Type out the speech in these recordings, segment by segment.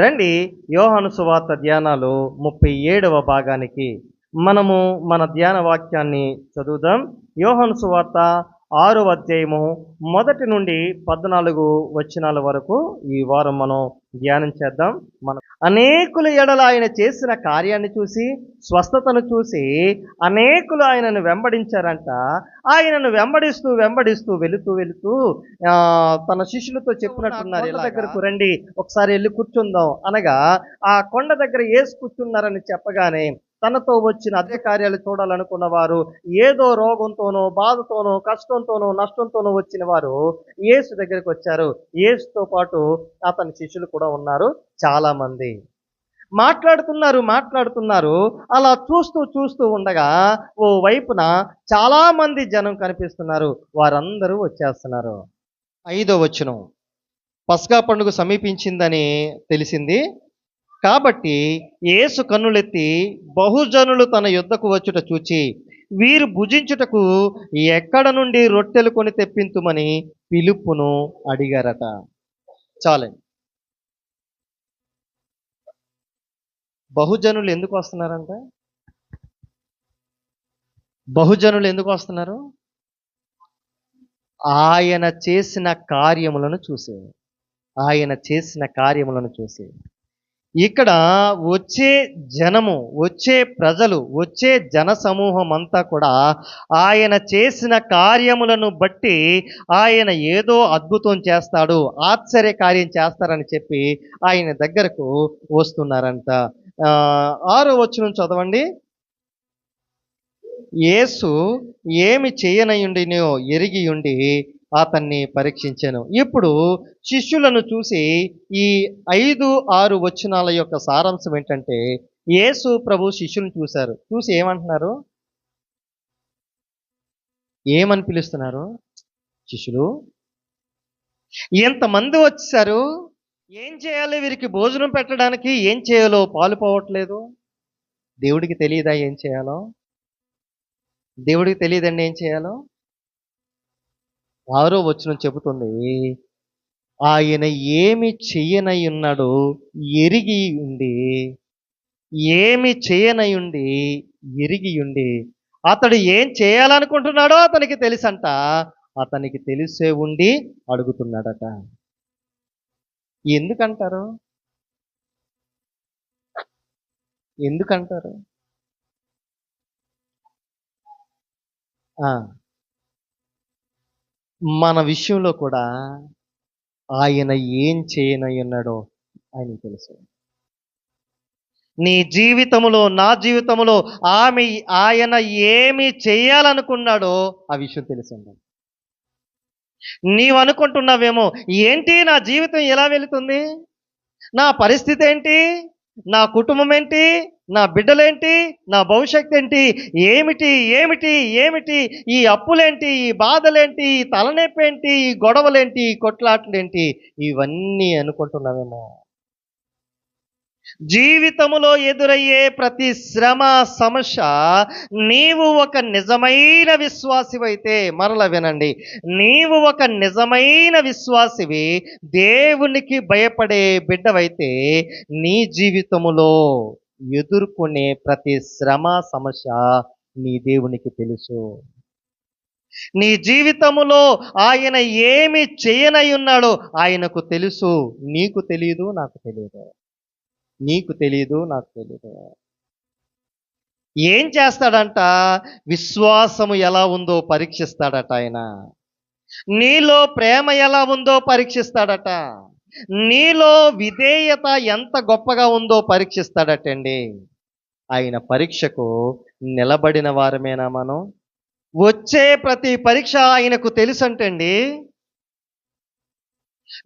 రండి. యోహాను సువార్త ధ్యానాలు ముప్పై ఏడవ భాగానికి మనము మన ధ్యాన వాక్యాన్ని చదువుదాం. యోహాను సువార్త ఆరో అధ్యాయము మొదటి నుండి పద్నాలుగు వచనాల వరకు ఈ వారం మనం ధ్యానం చేద్దాం. మన అనేకుల ఎడల ఆయన చేసిన కార్యాన్ని చూసి స్వస్థతను చూసి అనేకులు ఆయనను వెంబడించారంట. ఆయనను వెంబడిస్తూ వెంబడిస్తూ వెళుతూ వెళుతూ ఆ, తన శిష్యులతో చెప్పినట్టున్నారు. ఇలా దగ్గరకు రండి ఒకసారి వెళ్ళి కూర్చుందాం అనగా ఆ కొండ దగ్గర ఏసు కూర్చున్నారని చెప్పగానే తనతో వచ్చిన అదే కార్యాలు చూడాలనుకున్న వారు ఏదో రోగంతోనో బాధతోనో కష్టంతోనో నష్టంతోనో వచ్చిన వారు యేసు దగ్గరికి వచ్చారు. యేసుతో పాటు అతని శిష్యులు కూడా ఉన్నారు. చాలామంది మాట్లాడుతున్నారు మాట్లాడుతున్నారు. అలా చూస్తూ చూస్తూ ఉండగా ఓ వైపున చాలామంది జనం కనిపిస్తున్నారు. వారందరూ వచ్చేస్తున్నారు. ఐదో వచనం. పస్కా పండుగ సమీపించిందని తెలిసింది. కాబట్టి యేసు కన్నులెత్తి బహుజనులు తన యుద్ధకు వచ్చుట చూచి వీరు భుజించుటకు ఎక్కడ నుండి రొట్టెలు కొని తెప్పింతుమని పిలుపును అడిగారట. చాలండి. బహుజనులు ఎందుకు వస్తున్నారంట? బహుజనులు ఎందుకు వస్తున్నారు? ఆయన చేసిన కార్యములను చూసి ఆయన చేసిన కార్యములను చూసి. ఇక్కడ వచ్చే జనము వచ్చే ప్రజలు వచ్చే జన సమూహం అంతా కూడా ఆయన చేసిన కార్యములను బట్టి ఆయన ఏదో అద్భుతం చేస్తాడు ఆశ్చర్య కార్యం చేస్తారని చెప్పి ఆయన దగ్గరకు వస్తున్నారంట. ఆరో వచ్చిన చదవండి. యేసు ఏమి చేయనయుండినో ఎరిగి ఉండి అతన్ని పరీక్షించాను. ఇప్పుడు శిష్యులను చూసి ఈ ఐదు ఆరు వచనాల యొక్క సారాంశం ఏంటంటే యేసు ప్రభు శిష్యులను చూశారు. చూసి ఏమంటున్నారు? ఏమని పిలుస్తున్నారు? శిష్యులు ఎంతమంది వచ్చారు? ఏం చేయాలి? వీరికి భోజనం పెట్టడానికి ఏం చేయాలో పాలు పోవట్లేదు. దేవుడికి తెలియదా ఏం చేయాలో? దేవుడికి తెలియదండి ఏం చేయాలో? ఆరో వచనం చెబుతుంది ఆయన ఏమి చెయ్యనై ఉన్నాడో ఎరిగి ఉండి ఏమి చేయనై ఉండి ఎరిగి ఉండి అతడు ఏం చేయాలనుకుంటున్నాడో అతనికి తెలుసంట. అతనికి తెలిసే ఉండి అడుగుతున్నాడట. ఎందుకంటారు? ఎందుకంటారు? మన విషయంలో కూడా ఆయన ఏం చేయనయ్యున్నాడో ఉన్నాడో ఆయనకు తెలుసు. నీ జీవితములో నా జీవితములో ఆమె ఆయన ఏమి చేయాలనుకున్నాడో ఆ విషయం తెలుసండి నీవు అనుకుంటున్నావేమో ఏంటి నా జీవితం ఎలా వెళుతుంది? నా పరిస్థితి ఏంటి? నా కుటుంబం ఏంటి నా బిడ్డలేంటి? నా భవిష్యత్తు ఏంటి ఏమిటి? ఏమిటి? ఏమిటి? ఈ అప్పులేంటి? ఈ బాధలేంటి? ఈ తలనొప్పి ఏంటి ఈ గొడవలేంటి? ఈ కొట్లాటలేంటి? ఇవన్నీ అనుకుంటున్నావేమో. జీవితములో ఎదురయ్యే ప్రతి శ్రమ సమస్య నీవు ఒక నిజమైన విశ్వాసివైతే మరల వినండి. నీవు ఒక నిజమైన విశ్వాసివి దేవునికి భయపడే బిడ్డవైతే నీ జీవితములో ఎదుర్కొనే ప్రతి శ్రమ సమస్య నీ దేవునికి తెలుసు. నీ జీవితములో ఆయన ఏమి చేయనై ఉన్నాడో ఆయనకు తెలుసు. నీకు తెలియదు నాకు తెలియదు నీకు తెలియదు నాకు తెలియదు ఏం చేస్తాడంట? విశ్వాసము ఎలా ఉందో పరీక్షిస్తాడట ఆయన. నీలో ప్రేమ ఎలా ఉందో పరీక్షిస్తాడట. నీలో విధేయత ఎంత గొప్పగా ఉందో పరీక్షిస్తాడటండి. ఆయన పరీక్షకు నిలబడిన వారమేనా మనం? వచ్చే ప్రతి పరీక్ష ఆయనకు తెలుసంటండి.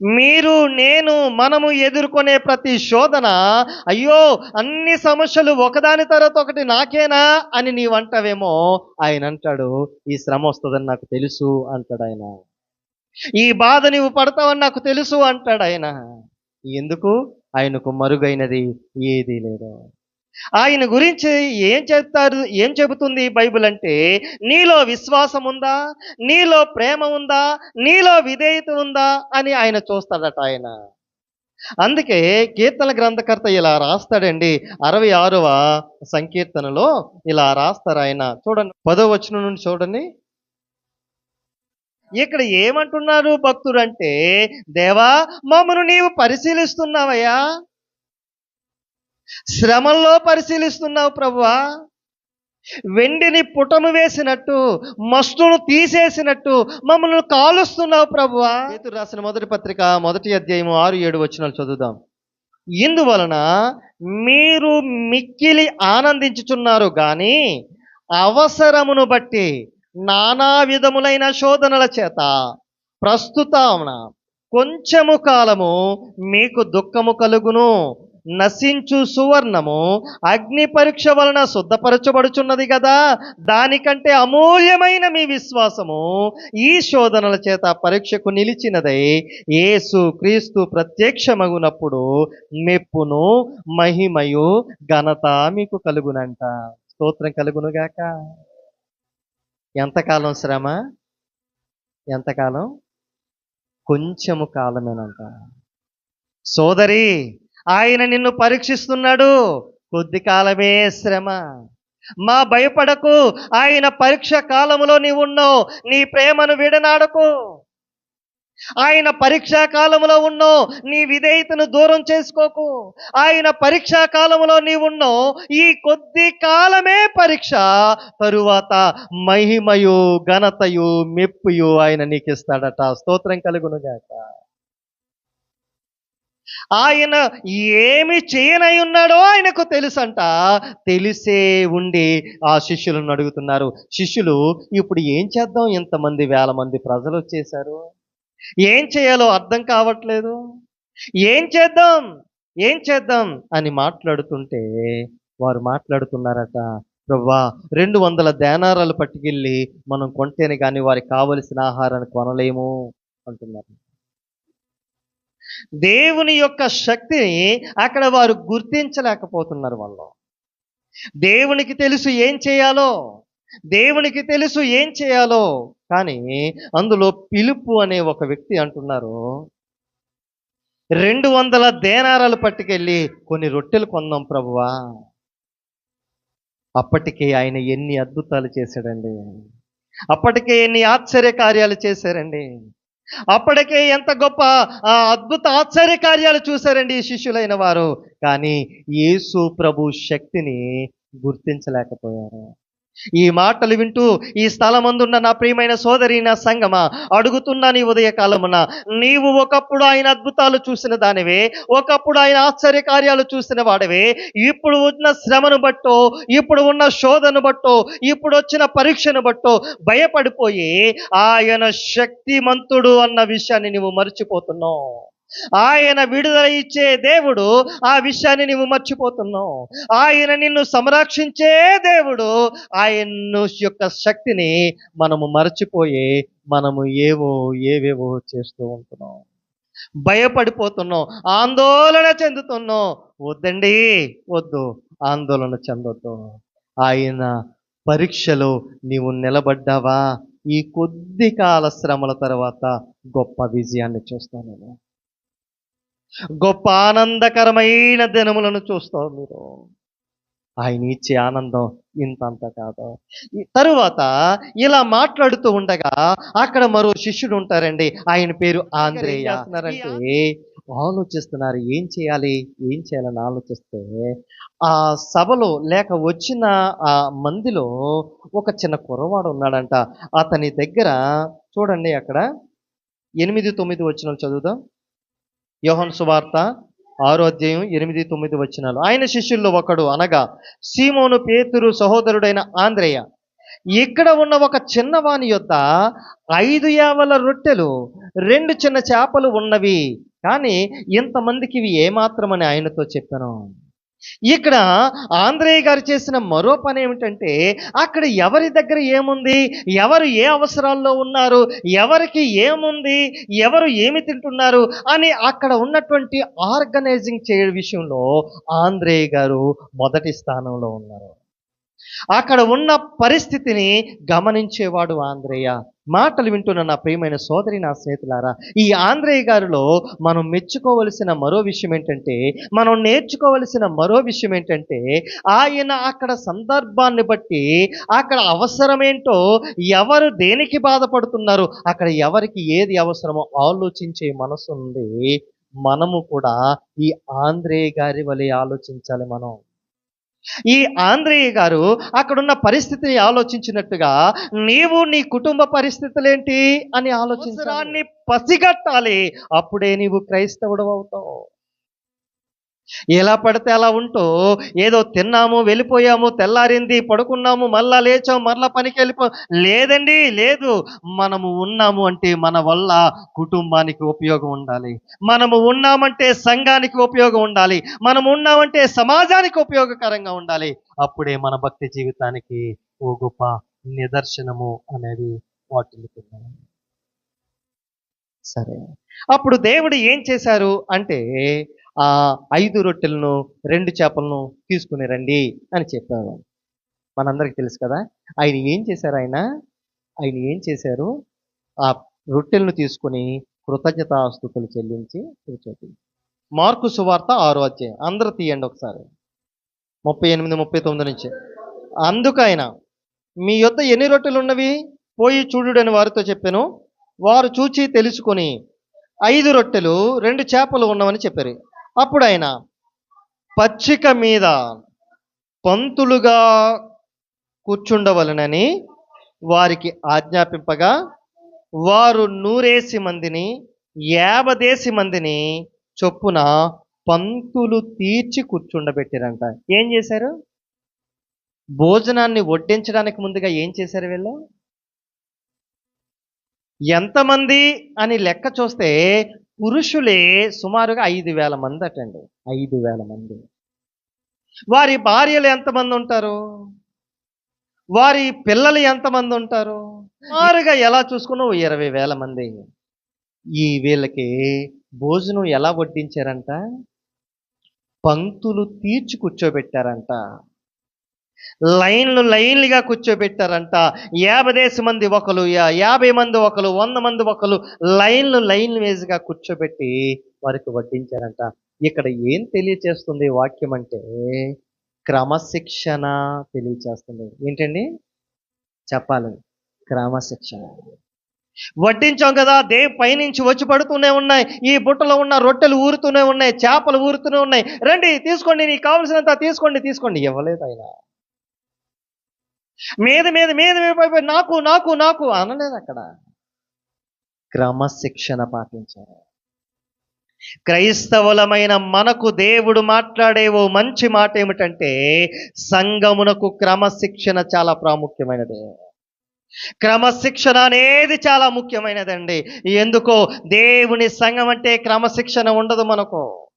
మీరు నేను మనము ఎదుర్కొనే ప్రతి శోధన అయ్యో అన్ని సమస్యలు ఒకదాని తర్వాత ఒకటి నాకేనా అని నీవు అంటావేమో ఆయన అంటాడు. ఈ శ్రమ వస్తుందని నాకు తెలుసు అంటాడు ఆయన. ఈ బాధ నీవు పడతావని నాకు తెలుసు అంటాడు ఆయన. ఎందుకు? ఆయనకు మరుగైనది ఏదీ లేదు. ఆయన గురించి ఏం చెప్తారు ఏం చెబుతుంది బైబిల్ అంటే నీలో విశ్వాసం ఉందా నీలో ప్రేమ ఉందా నీలో విధేయత ఉందా అని ఆయన చూస్తాడట ఆయన. అందుకే కీర్తన గ్రంథకర్త ఇలా రాస్తాడండి. అరవై ఆరవ సంకీర్తనలో ఇలా రాస్తారు ఆయన. చూడండి పదో వచనం నుండి చూడండి. ఇక్కడ ఏమంటున్నారు భక్తుడు అంటే దేవా మమ్మను నీవు పరిశీలిస్తున్నావయ్యా? శ్రమల్లో పరిశీలిస్తున్నావు ప్రభువా. వెండిని పుటము వేసినట్టు మస్తును తీసేసినట్టు మమ్మల్ని కాలుస్తున్నావు ప్రభువా. పేతురు రాసిన మొదటి పత్రిక మొదటి అధ్యాయము ఆరు ఏడు వచ్చినాలు చదువుదాం. ఇందువలన మీరు మిక్కిలి ఆనందించుచున్నారు కానీ అవసరమును బట్టి నానా విధములైన శోధనల చేత ప్రస్తుతమున కొంచెము కాలము మీకు దుఃఖము కలుగును. నశించు సువర్ణము అగ్ని పరీక్ష వలన శుద్ధపరచబడుచున్నది కదా దానికంటే అమూల్యమైన మీ విశ్వాసము ఈ శోధనల చేత పరీక్షకు నిలిచినదై. యేసు క్రీస్తు ప్రత్యక్షమగునప్పుడు మెప్పును మహిమయు ఘనత మీకు కలుగునంట. స్తోత్రం కలుగునుగాక. ఎంతకాలం శ్రమ? ఎంతకాలం? కొంచెము కాలమేనంట. సోదరి ఆయన నిన్ను పరీక్షిస్తున్నాడు. కొద్ది కాలమే శ్రమ. మా భయపడకు. ఆయన పరీక్ష కాలములో నీవున్నావు. నీ ప్రేమను విడనాడకు. ఆయన పరీక్షా కాలములో ఉన్నో నీ విధేయతను దూరం చేసుకోకు. ఆయన పరీక్షా కాలములో నీవున్నో ఈ కొద్ది కాలమే పరీక్ష. తరువాత మహిమయు ఘనతయు మెప్పుయు ఆయన నీకు ఇస్తాడట స్తోత్రం కలుగునుగాక ఆయన ఏమి చేయనై ఉన్నాడో ఆయనకు తెలుసంట. తెలిసే ఉండి ఆ శిష్యులను అడుగుతున్నారు. శిష్యులు ఇప్పుడు ఏం చేద్దాం? ఇంతమంది వేల మంది ప్రజలు వచ్చేసారు ఏం చేయాలో అర్థం కావట్లేదు. ఏం చేద్దాం? ఏం చేద్దాం? అని మాట్లాడుతుంటే వారు మాట్లాడుతున్నారట ప్రవ్వా రెండు వందల దేనారాలు పట్టుకెళ్ళి మనం కొంటేనే కానీ వారికి కావలసిన ఆహారాన్ని కొనలేము. అంటున్నారు. దేవుని యొక్క శక్తిని అక్కడ వారు గుర్తించలేకపోతున్నారు వాళ్ళు. దేవునికి తెలుసు ఏం చేయాలో దేవునికి తెలుసు ఏం చేయాలో కానీ అందులో పిలుపు అనే ఒక వ్యక్తి అంటున్నారు. రెండు వందల దేనారాలు పట్టుకెళ్ళి కొన్ని రొట్టెలు కొందాం ప్రభువా. అప్పటికే ఆయన ఎన్ని అద్భుతాలు చేశాడండి. అప్పటికే ఎన్ని ఆశ్చర్య కార్యాలు చేశారండి. అప్పటికే ఎంత గొప్ప ఆ, అద్భుత ఆశ్చర్య కార్యాలు చూశారండి ఈ శిష్యులైన వారు. కానీ యేసు ప్రభు శక్తిని గుర్తించలేకపోయారు. ఈ మాటలు వింటూ ఈ స్థలమందున్న నా ప్రియమైన సోదరి నా సంగమా అడుగుతున్నా నీ ఉదయ కాలమున నీవు ఒకప్పుడు ఆయన అద్భుతాలు చూసిన దానివే ఒకప్పుడు ఆయన ఆశ్చర్య కార్యాలు చూసిన వాడవే ఇప్పుడు ఉన్న శ్రమను బట్టో ఇప్పుడు ఉన్న శోధను బట్టో ఇప్పుడు వచ్చిన పరీక్షను బట్టో భయపడిపోయి ఆయన శక్తిమంతుడు అన్న విషయాన్ని నువ్వు మర్చిపోతున్నావు. ఆయన విడుదల ఇచ్చే దేవుడు ఆ విషయాన్ని నువ్వు మర్చిపోతున్నావు. ఆయన నిన్ను సంరక్షించే దేవుడు ఆయన యొక్క శక్తిని మనము మర్చిపోయి మనము ఏవో ఏవేవో చేస్తూ ఉంటున్నాం. భయపడిపోతున్నాం ఆందోళన చెందుతున్నాం. వద్దండి వద్దు ఆందోళన చెందొద్దు. ఆయన పరీక్షలో నీవు నిలబడ్డావా? ఈ కొద్ది కాల శ్రమల తర్వాత గొప్ప విజయాన్ని చూస్తాను నేను. గొప్ప ఆనందకరమైన దినములను చూస్తావు మీరు. ఆయన ఇచ్చే ఆనందం ఇంతంత కాదు. తరువాత ఇలా మాట్లాడుతూ ఉండగా అక్కడ మరో శిష్యుడు ఉంటారండి. ఆయన పేరు ఆంధ్రేయ చేస్తున్నారంటే ఆలోచిస్తున్నారు ఏం చేయాలి ఏం చేయాలని ఆలోచిస్తే ఆ సభలో లేక వచ్చిన ఆ మందిలో ఒక చిన్న కుర్రవాడు ఉన్నాడంట. అతని దగ్గర చూడండి అక్కడ ఎనిమిది తొమ్మిది వచ్చిన చదువుదాం. యోహన్ సువార్త ఆరో అధ్యాయం ఎనిమిది తొమ్మిది వచనాలు. ఆయన శిష్యుల్లో ఒకడు అనగా సీమోను పేతురు సహోదరుడైన ఆంధ్రేయ ఇక్కడ ఉన్న ఒక చిన్నవాని యొక్క ఐదు యావల రొట్టెలు రెండు చిన్న చేపలు ఉన్నవి కానీ ఇంతమందికి ఇవి ఏమాత్రమని ఆయనతో చెప్పాను. ఇక్కడ ఆంధ్రేయ గారు చేసిన మరో పని ఏమిటంటే అక్కడ ఎవరి దగ్గర ఏముంది? ఎవరు ఏ అవసరాల్లో ఉన్నారు? ఎవరికి ఏముంది? ఎవరు ఏమి తింటున్నారు? అని అక్కడ ఉన్నటువంటి ఆర్గనైజింగ్ చేయ విషయంలో ఆంధ్రేయ గారు మొదటి స్థానంలో ఉన్నారు. అక్కడ ఉన్న పరిస్థితిని గమనించేవాడు ఆంధ్రేయ మాటలు వింటున్న నా ప్రియమైన సోదరి నా స్నేహితులారా ఈ ఆంధ్రేయ గారిలో మనం మెచ్చుకోవలసిన మరో విషయం ఏంటంటే మనం నేర్చుకోవలసిన మరో విషయం ఏంటంటే ఆయన అక్కడ సందర్భాన్ని బట్టి అక్కడ అవసరమేంటో ఎవరు దేనికి బాధపడుతున్నారు అక్కడ ఎవరికి ఏది అవసరమో ఆలోచించే మనసు ఉంది. మనము కూడా ఈ ఆంధ్రేయ గారి వలె ఆలోచించాలి మనం. ఈ ఆంధ్రేయ గారు అక్కడున్న పరిస్థితిని ఆలోచించినట్టుగా నీవు నీ కుటుంబ పరిస్థితులేంటి? అని ఆలోచించాన్ని పసిగట్టాలి. అప్పుడే నీవు క్రైస్తవుడు అవుతావు. ఎలా పడితే అలా ఉంటూ ఏదో తిన్నాము వెళ్ళిపోయాము తెల్లారింది పడుకున్నాము మళ్ళా లేచాము మళ్ళా పనికి వెళ్ళిపో లేదండి లేదు. మనము ఉన్నాము అంటే మన వల్ల కుటుంబానికి ఉపయోగం ఉండాలి. మనము ఉన్నామంటే సంఘానికి ఉపయోగం ఉండాలి. మనం ఉన్నామంటే సమాజానికి ఉపయోగకరంగా ఉండాలి. అప్పుడే మన భక్తి జీవితానికి ఓ గొప్ప నిదర్శనము అనేది వాటిని సరే. అప్పుడు దేవుడు ఏం చేశారు అంటే ఆ ఐదు రొట్టెలను రెండు చేపలను తీసుకుని రండి అని చెప్పారు మనందరికి తెలుసు కదా ఆయన ఏం చేశారు ఆయన? ఆయన ఏం చేశారు? ఆ రొట్టెలను తీసుకుని కృతజ్ఞతాస్తుతులు చెల్లించి కూర్చోటి మార్కు సువార్త ఆరో అధ్యాయం. అందరూ తీయండి ఒకసారి. ముప్పై ఎనిమిది ముప్పై తొమ్మిది నుంచి. అందుకు ఆయన మీ యొద్ద ఎన్ని రొట్టెలు ఉన్నవి పోయి చూడుడని వారితో చెప్పాను. వారు చూచి తెలుసుకొని ఐదు రొట్టెలు రెండు చేపలు ఉన్నవని చెప్పారు. అప్పుడు ఆయన పచ్చిక మీద పంతులుగా కూర్చుండవలనని వారికి ఆజ్ఞాపింపగా వారు నూరేసి మందిని యాభదేసి మందిని చొప్పున పంతులు తీర్చి కూర్చుండబెట్టారంట. ఏం చేశారు? భోజనాన్ని వడ్డించడానికి ముందుగా ఏం చేశారు వీళ్ళు? ఎంతమంది అని లెక్క చూస్తే పురుషులే సుమారుగా ఐదు వేల మంది అటండి. ఐదు వేల మంది. వారి భార్యలు ఎంతమంది ఉంటారు? వారి పిల్లలు ఎంతమంది ఉంటారు? సుమారుగా ఎలా చూసుకున్నావు ఇరవై వేల మంది. ఈ వీళ్ళకి భోజనం ఎలా వడ్డించారంట? పంక్తులు తీర్చి కూర్చోబెట్టారంట. లైన్లు లైన్లుగా కూర్చోబెట్టారంట. యాభై దేశ మంది ఒకరు యా- యాభై మంది ఒకరు వంద మంది ఒకరు లైన్లు లైన్లు వేజ్గా కూర్చోబెట్టి వారికి వడ్డించారంట. ఇక్కడ ఏం తెలియచేస్తుంది వాక్యం అంటే క్రమశిక్షణ తెలియచేస్తుంది. ఏంటండి? చెప్పాలి. క్రమశిక్షణ. వడ్డించాం కదా దే పైనుంచి వచ్చి పడుతూనే ఉన్నాయి. ఈ బుట్టలో ఉన్న రొట్టెలు ఊరుతూనే ఉన్నాయి చేపలు ఊరుతూనే ఉన్నాయి. రండి తీసుకోండి నీకు కావలసినంత తీసుకోండి తీసుకోండి. ఇవ్వలేదు ఆయన. మీద మీద మీద మీద పై- పై నాకు నాకు నాకు అనలేదు అక్కడ. క్రమశిక్షణ పాటించారు. క్రైస్తవులమైన మనకు దేవుడు మాట్లాడే ఓ మంచి మాట ఏమిటంటే సంఘమునకు క్రమశిక్షణ చాలా ప్రాముఖ్యమైనది. క్రమశిక్షణ అనేది చాలా ముఖ్యమైనదండి. ఎందుకో దేవుని సంఘం అంటే క్రమశిక్షణ ఉండదు మనకు.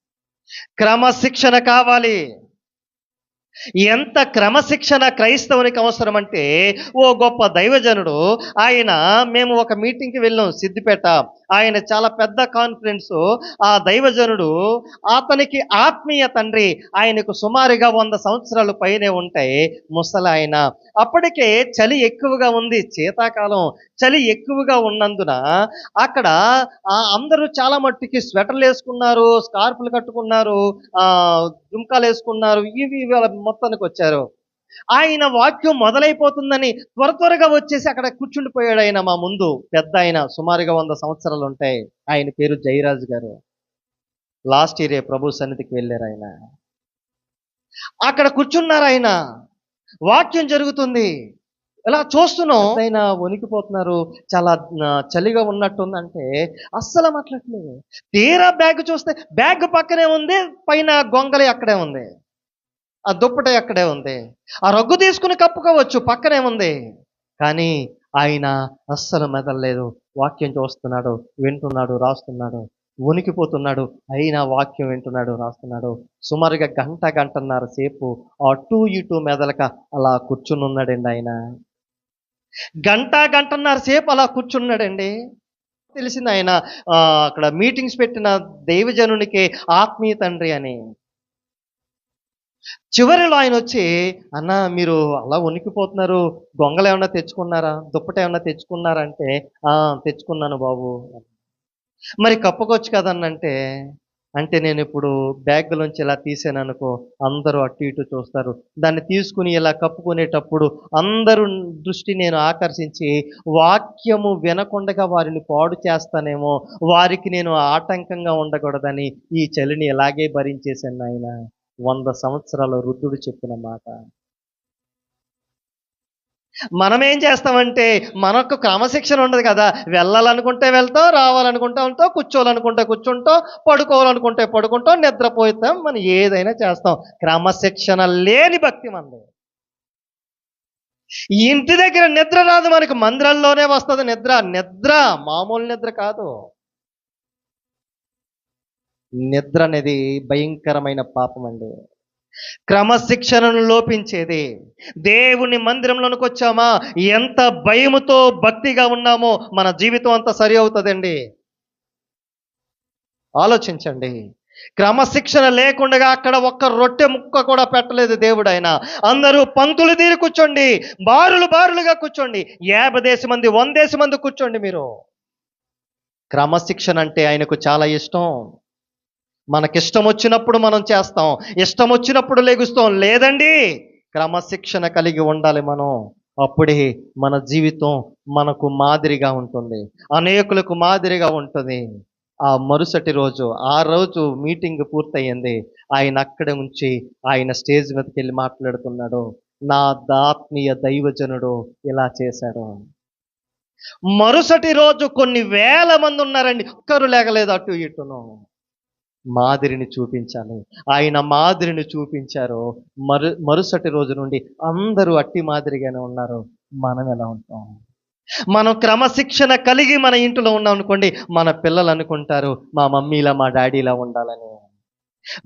క్రమశిక్షణ కావాలి. ఎంత క్రమశిక్షణ క్రైస్తవునికి అవసరం అంటే ఓ గొప్ప దైవజనుడు ఆయన మేము ఒక మీటింగ్కి వెళ్ళాం సిద్దిపేట. ఆయన చాలా పెద్ద కాన్ఫరెన్స్. ఆ దైవజనుడు అతనికి ఆత్మీయ తండ్రి ఆయనకు సుమారుగా వంద సంవత్సరాలు పైనే ఉంటాయి ముసలాయన. అప్పటికే చలి ఎక్కువగా ఉంది శీతాకాలం చలి ఎక్కువగా ఉన్నందున అక్కడ అందరూ చాలా మట్టుకి స్వెటర్లు వేసుకున్నారు స్కార్ఫ్లు కట్టుకున్నారు ఆ జుంకాలు వేసుకున్నారు ఇవి వాళ్ళ మొత్తానికి వచ్చారు. ఆయన వాక్యం మొదలైపోతుందని త్వర త్వరగా వచ్చేసి అక్కడ కూర్చుండిపోయాడు ఆయన మా ముందు. పెద్ద ఆయన సుమారుగా వంద సంవత్సరాలు ఉంటాయి. ఆయన పేరు జయరాజు గారు. లాస్ట్ ఇయర్ ప్రభు సన్నిధికి వెళ్ళారు ఆయన. అక్కడ కూర్చున్నారు ఆయన. వాక్యం జరుగుతుంది. ఇలా చూస్తున్నాం ఆయన వణికిపోతున్నారు చాలా ఆ, చలిగా ఉన్నట్టుందంటే అస్సలు మాట్లాడలేదు తీరా బ్యాగ్ చూస్తే బ్యాగ్ పక్కనే ఉంది పైన గొంగలి అక్కడే ఉంది. ఆ దుప్పట అక్కడే ఉంది. ఆ రగ్గు తీసుకుని కప్పుకోవచ్చు పక్కనే ఉంది. కానీ ఆయన అస్సలు మెదలలేదు. వాక్యం చూస్తున్నాడు వింటున్నాడు రాస్తున్నాడు. ఉనికిపోతున్నాడు అయినా వాక్యం వింటున్నాడు రాస్తున్నాడు. సుమారుగా గంట గంటన్నర సేపు అటు ఇటు మెదలక అలా కూర్చుని ఉన్నాడండి ఆయన. గంట గంటన్నర సేపు అలా కూర్చున్నాడండి. తెలిసింది ఆయన ఆ, అక్కడ మీటింగ్స్ పెట్టిన దైవజనునికి ఆత్మీయ తండ్రి అని. చివరిలో ఆయన వచ్చి అన్న మీరు అలా వణికిపోతున్నారు దొంగలు ఏమన్నా తెచ్చుకున్నారా? దుప్పట ఏమన్నా తెచ్చుకున్నారా? అంటే "ఆ, తెచ్చుకున్నాను బాబు. మరి కప్పుకోవచ్చు కదన్నంటే అంటే నేను ఇప్పుడు బ్యాగ్లోంచి ఇలా తీసాను అనుకో అందరూ అటు ఇటు చూస్తారు. దాన్ని తీసుకుని ఇలా కప్పుకునేటప్పుడు అందరూ దృష్టి నేను ఆకర్షించి వాక్యము వినకుండగా వారిని పాడు చేస్తానేమో వారికి నేను ఆటంకంగా ఉండకూడదని ఈ చలిని ఇలాగే భరించేశాను ఆయన వంద సంవత్సరాల వృద్ధుడు చెప్పిన మాట. మనం ఏం చేస్తామంటే మనకు క్రమశిక్షణ ఉండదు కదా. వెళ్ళాలనుకుంటే వెళ్తాం రావాలనుకుంటే వెళ్తాం కూర్చోవాలనుకుంటే కూర్చుంటాం పడుకోవాలనుకుంటే పడుకుంటాం నిద్రపోతాం మనం ఏదైనా చేస్తాం. క్రమశిక్షణ లేని భక్తి మనది. ఇంటి దగ్గర నిద్ర రాదు మనకు. మందిరంలోనే వస్తుంది నిద్ర. నిద్ర మామూలు నిద్ర కాదు. నిద్ర అనేది భయంకరమైన పాపం అండి. క్రమశిక్షణను లోపించేది. దేవుని మందిరంలోనికి వచ్చామా? ఎంత భయముతో భక్తిగా ఉన్నామో మన జీవితం అంతా సరి అవుతుందండి. ఆలోచించండి. క్రమశిక్షణ లేకుండా అక్కడ ఒక్క రొట్టె ముక్క కూడా పెట్టలేదు దేవుడు ఆయన అందరూ పంతులు తీరి కూర్చోండి. బారులు బారులుగా కూర్చోండి. యాభై దేశ మంది వందేసి మంది కూర్చోండి మీరు. క్రమశిక్షణ అంటే ఆయనకు చాలా ఇష్టం. మనకిష్టం వచ్చినప్పుడు మనం చేస్తాం. ఇష్టం వచ్చినప్పుడు లెగుస్తాం. లేదండి క్రమశిక్షణ కలిగి ఉండాలి మనం. అప్పుడే మన జీవితం మనకు మాదిరిగా ఉంటుంది. అనేకులకు మాదిరిగా ఉంటుంది. ఆ మరుసటి రోజు ఆ రోజు మీటింగ్ పూర్తయింది. ఆయన అక్కడ ఉంచి ఆయన స్టేజ్ మీదకి వెళ్ళి మాట్లాడుతున్నాడు. నా దాత్మీయ దైవజనుడు ఇలా చేశాడు. మరుసటి రోజు కొన్ని వేల మంది ఉన్నారండి. ఒక్కరు లేగలేదు అటు ఇటును. మాదిరిని చూపించాలి. ఆయన మాదిరిని చూపించారు మరు మరుసటి రోజు నుండి అందరూ అట్టి మాదిరిగానే ఉన్నారు. మనం ఎలా ఉంటాం? మనం క్రమశిక్షణ కలిగి మన ఇంట్లో ఉన్నాం అనుకోండి మన పిల్లలు అనుకుంటారు మా మమ్మీలా మా డాడీలా ఉండాలని.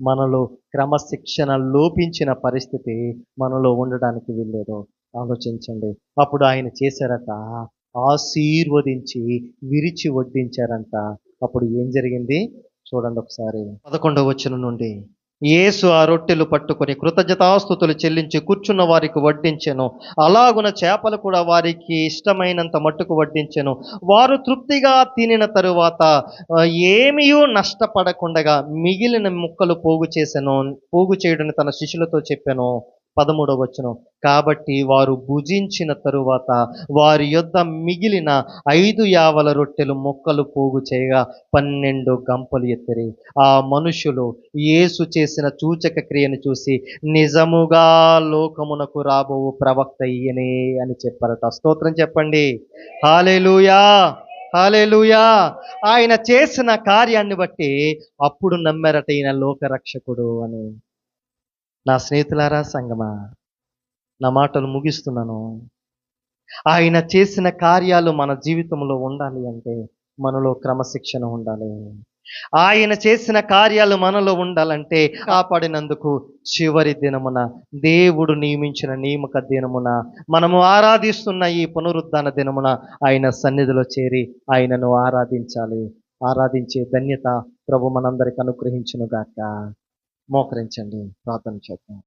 మనలో క్రమశిక్షణ లోపించిన పరిస్థితి మనలో ఉండడానికి వీల్లేదు. ఆలోచించండి. అప్పుడు ఆయన చేశారట ఆశీర్వదించి విరిచి వడ్డించారంట. అప్పుడు ఏం జరిగింది? చూడండి ఒకసారి. పదకొండవ వచనం నుండి యేసు ఆ రొట్టెలు పట్టుకొని కృతజ్ఞతాస్తుతులు చెల్లించి కూర్చున్న వారికి వడ్డించెను. అలాగున చేపలు కూడా వారికి ఇష్టమైనంత మట్టుకు వడ్డించెను. వారు తృప్తిగా తినిన తరువాత ఏమీయూ నష్టపడకుండగా మిగిలిన ముక్కలు పోగు చేశాను పోగు చేయడని తన శిష్యులతో చెప్పాను. పదమూడవ వచనం. కాబట్టి వారు భుజించిన తరువాత వారి యొద్ద మిగిలిన ఐదు యావల రొట్టెలు మొక్కలు పోగు చేయగా పన్నెండు గంపలు ఎత్తిరి. ఆ మనుషులు యేసు చేసిన సూచక క్రియను చూసి నిజముగా లోకమునకు రాబోవు ప్రవక్త ఈయనే అని చెప్పారట. స్తోత్రం చెప్పండి. హాలేలుయా హాలేలుయా ఆయన చేసిన కార్యాన్ని బట్టి అప్పుడు నమ్మారట ఈయన లోకరక్షకుడు అని. నా స్నేహితులారా సంగమా నా మాటలు ముగిస్తున్నాను. ఆయన చేసిన కార్యాలు మన జీవితంలో ఉండాలి అంటే మనలో క్రమశిక్షణ ఉండాలి. ఆయన చేసిన కార్యాలు మనలో ఉండాలంటే కాపాడినందుకు చివరి దినమున దేవుడు నియమించిన నియమక దినమున మనము ఆరాధిస్తున్న ఈ పునరుద్ధాన దినమున ఆయన సన్నిధిలో చేరి ఆయనను ఆరాధించాలి. ఆరాధించే ధన్యత ప్రభు మనందరికి అనుగ్రహించును గాక మోకరించండి. ప్రార్థన చేద్దాం.